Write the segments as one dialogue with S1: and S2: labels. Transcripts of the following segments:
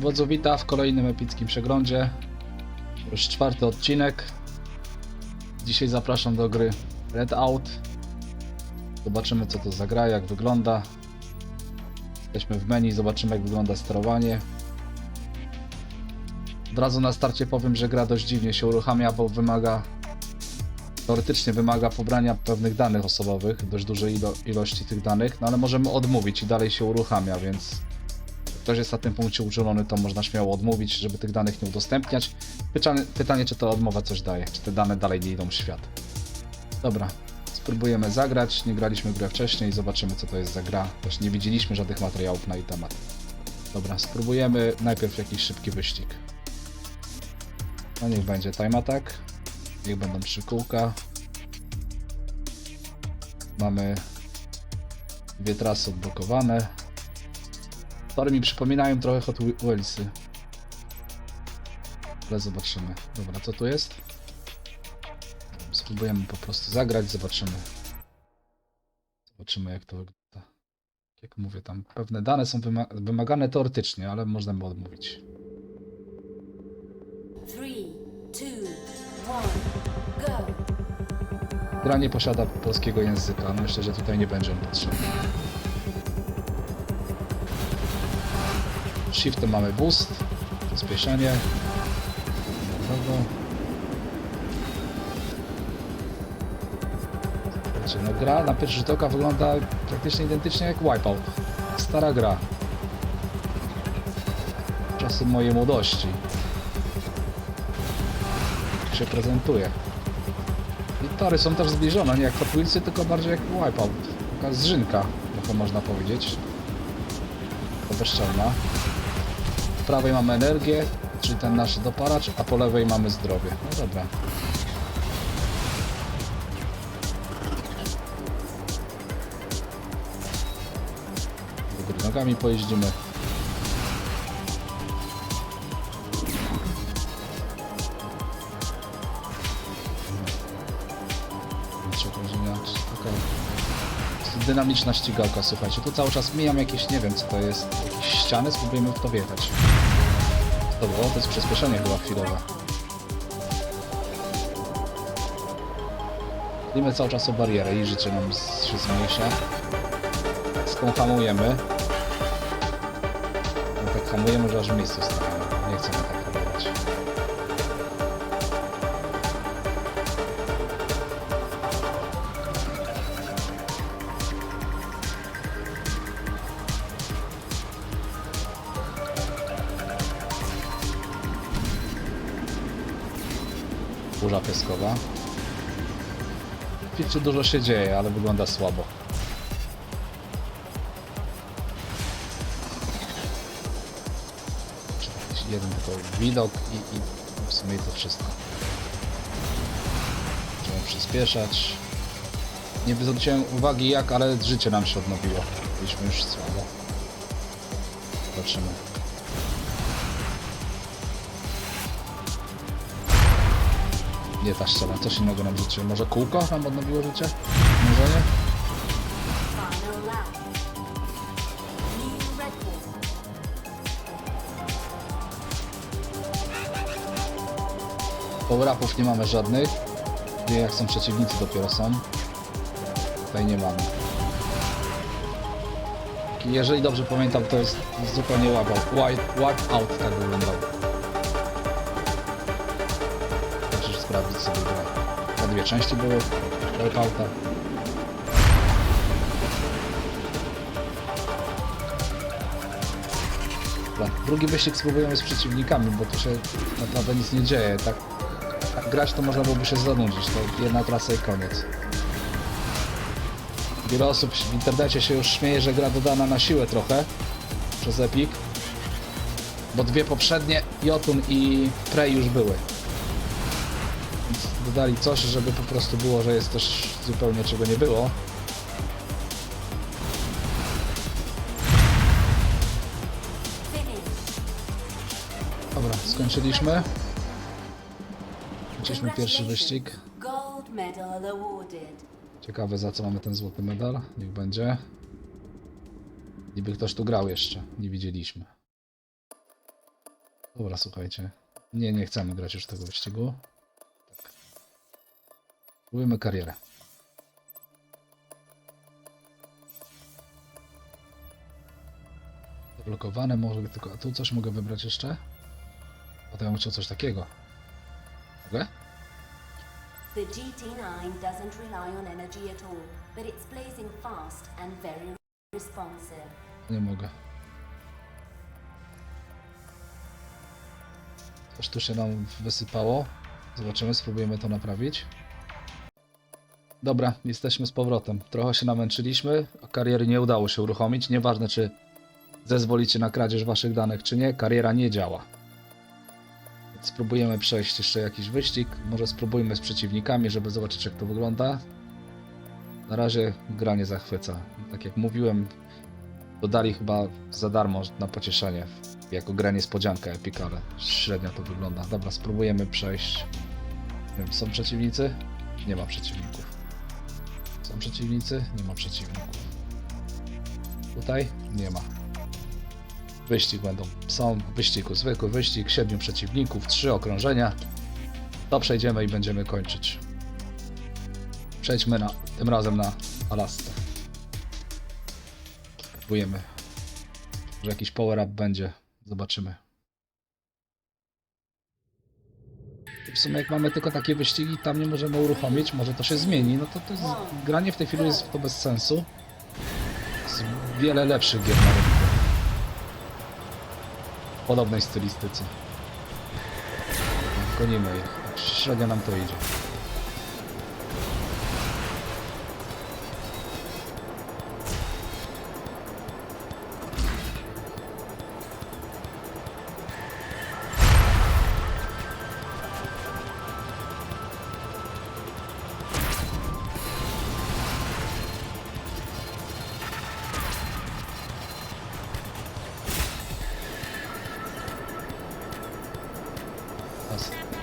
S1: Wodzu wita w kolejnym epickim przeglądzie. Już czwarty odcinek. Dzisiaj zapraszam do gry Red Out. Zobaczymy co to za gra, jak wygląda. Jesteśmy w menu, zobaczymy jak wygląda sterowanie. Od razu na starcie powiem, że gra dość dziwnie się uruchamia, bo wymaga teoretycznie wymaga pobrania pewnych danych osobowych, dość dużej ilo ilości tych danych, no ale możemy odmówić i dalej się uruchamia, więc ktoś jest na tym punkcie uczulony, to można śmiało odmówić, żeby tych danych nie udostępniać. Pytanie, pytanie czy to odmowa coś daje, czy te dane dalej nie idą w świat. Dobra, spróbujemy zagrać, nie graliśmy grę wcześniej, zobaczymy co to jest za gra, też nie widzieliśmy żadnych materiałów na jej temat. Dobra, spróbujemy najpierw jakiś szybki wyścig. No niech będzie time attack. Niech będą trzy kółka. Mamy dwie trasy odblokowane. Tory mi przypominają trochę Hot Wheelsy. Ale zobaczymy. Dobra, co tu jest? Spróbujemy po prostu zagrać, zobaczymy. Zobaczymy jak to wygląda. Jak mówię, tam pewne dane są wyma wymagane teoretycznie, ale możemy odmówić.
S2: Three, two, one, go.
S1: Gra nie posiada polskiego języka. Myślę, że tutaj nie będzie on potrzebny. Shiftem mamy boost, przyspieszenie. Słuchajcie, no gra na pierwszy rzut oka wygląda praktycznie identycznie jak Wipeout. Stara gra. Czasy mojej młodości. Jak się prezentuje. I tory są też zbliżone, nie jak Wheelsy, tylko bardziej jak Wipeout. Taka zżynka, trochę można powiedzieć. Bezczelna. W prawej mamy energię, czyli ten nasz dopalacz, a po lewej mamy zdrowie. No dobra. Do góry nogami pojeździmy. Dynamiczna ścigałka, słuchajcie. Tu cały czas mijam jakieś, nie wiem co to jest, jakieś ściany, spróbujemy w to wjechać. To było, to jest przyspieszenie chyba chwilowe. Idziemy cały czas o barierę i życie nam się zmniejsza. Skąd hamujemy? No tak hamujemy, że aż w miejscu. Burza piaskowa. W dużo się dzieje, ale wygląda słabo. Jeden tylko widok i, i w sumie to wszystko. Możemy przyspieszać. Nie zwróciłem uwagi jak, ale życie nam się odnowiło. Byliśmy już słabo. Zobaczymy. Nie ta ściana, coś innego nam życie. Może kółko nam odnowiło życie? Może nie? Power-upów nie mamy żadnych. Nie jak są przeciwnicy dopiero są. Tutaj nie mamy. Jeżeli dobrze pamiętam, to jest zupełnie. Wipe, wipe out tak wyglądał. Sprawdzić sobie grę. Te dwie części były wipeouta. Drugi wyścig spróbujemy z przeciwnikami, bo tu się naprawdę nic nie dzieje. Tak, tak grać to można byłoby się zanudzić. To jedna trasa i koniec. Wiele osób w internecie się już śmieje, że gra dodana na siłę trochę przez Epic. Bo dwie poprzednie, Jotun i Prey już były. Dodali coś, żeby po prostu było, że jest coś zupełnie czego nie było. Dobra, skończyliśmy. Skończyliśmy pierwszy wyścig. Ciekawe za co mamy ten złoty medal. Niech będzie. Niby ktoś tu grał jeszcze. Nie widzieliśmy. Dobra, słuchajcie. Nie, nie chcemy grać już tego wyścigu. Próbujemy karierę. Zablokowane może tylko. A tu coś mogę wybrać jeszcze? Potem bym chciał coś takiego. Mogę?
S2: The GT9 doesn't rely on energy at all, but it's blazing fast and very responsive.
S1: Nie mogę. Coś tu się nam wysypało. Zobaczymy, spróbujemy to naprawić. Dobra, jesteśmy z powrotem. Trochę się namęczyliśmy, a kariery nie udało się uruchomić. Nieważne, czy zezwolicie na kradzież waszych danych, czy nie, kariera nie działa. Spróbujemy przejść jeszcze jakiś wyścig. Może spróbujmy z przeciwnikami, żeby zobaczyć, jak to wygląda. Na razie gra nie zachwyca. Tak jak mówiłem, Dodali chyba za darmo na pocieszenie, jako gra niespodzianka Epic, ale średnio to wygląda. Dobra, spróbujemy przejść. Nie wiem, są przeciwnicy? Nie ma przeciwników. Są przeciwnicy? Nie ma przeciwników. Tutaj? Nie ma. Wyścig będą. Są wyścigu, zwykły wyścig, siedmiu przeciwników, trzy okrążenia. To przejdziemy i będziemy kończyć. Przejdźmy na, tym razem na Alaskę. Spróbujemy. Może jakiś power up będzie. Zobaczymy. W sumie jak mamy tylko takie wyścigi, tam nie możemy uruchomić, może to się zmieni, no to, to jest, granie w tej chwili jest to bez sensu. Jest wiele lepszych gier na rynku. W podobnej stylistyce. Gonimy ich. Średnio nam to idzie.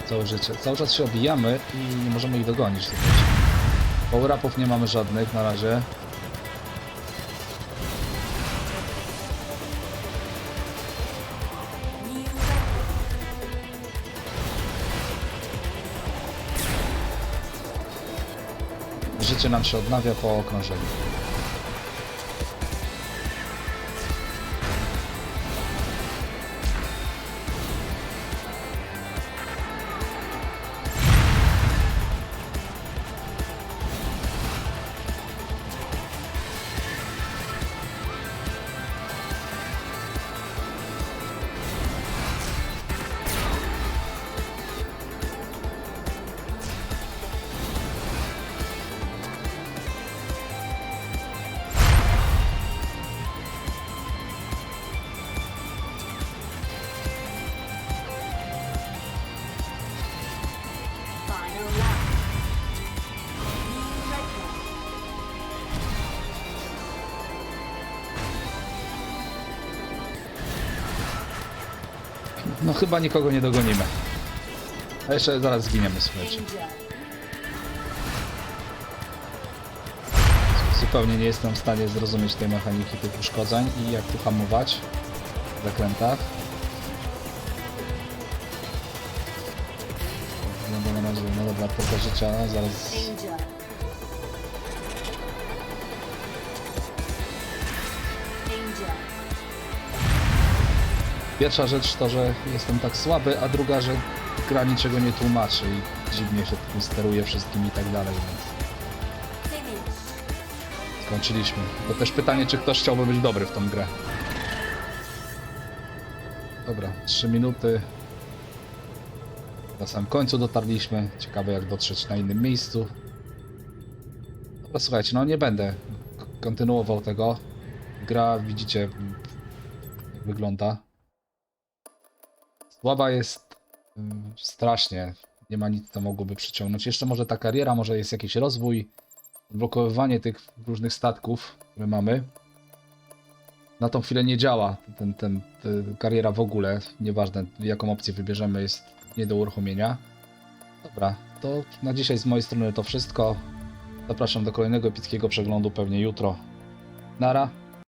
S1: Całe życie. Cały czas się obijamy i nie możemy ich dogonić. Power-upów nie mamy żadnych na razie. Życie nam się odnawia po okrążeniu. No chyba nikogo nie dogonimy. A jeszcze zaraz zginiemy, słuchajcie. Zupełnie nie jestem w stanie zrozumieć tej mechaniki tych uszkodzeń i jak tu hamować w zakrętach. Wygląda na razie, no dobra, tylko życia, zaraz Pierwsza rzecz to, że jestem tak słaby, a druga, że gra niczego nie tłumaczy i dziwnie się tym steruje wszystkim i tak dalej, więc skończyliśmy. To też pytanie, czy ktoś chciałby być dobry w tą grę. Dobra, 3 minuty. Na samym końcu dotarliśmy. Ciekawe jak dotrzeć na innym miejscu. Dobra, słuchajcie, no nie będę kontynuował tego. Gra, widzicie, jak wygląda. Słaba jest ym, strasznie. Nie ma nic, co mogłoby przyciągnąć. Jeszcze może ta kariera, może jest jakiś rozwój, odblokowywanie tych różnych statków, które mamy. Na tą chwilę nie działa ten, ten, ten kariera w ogóle. Nieważne jaką opcję wybierzemy, jest nie do uruchomienia. Dobra, to na dzisiaj z mojej strony to wszystko. Zapraszam do kolejnego epickiego przeglądu pewnie jutro. Nara.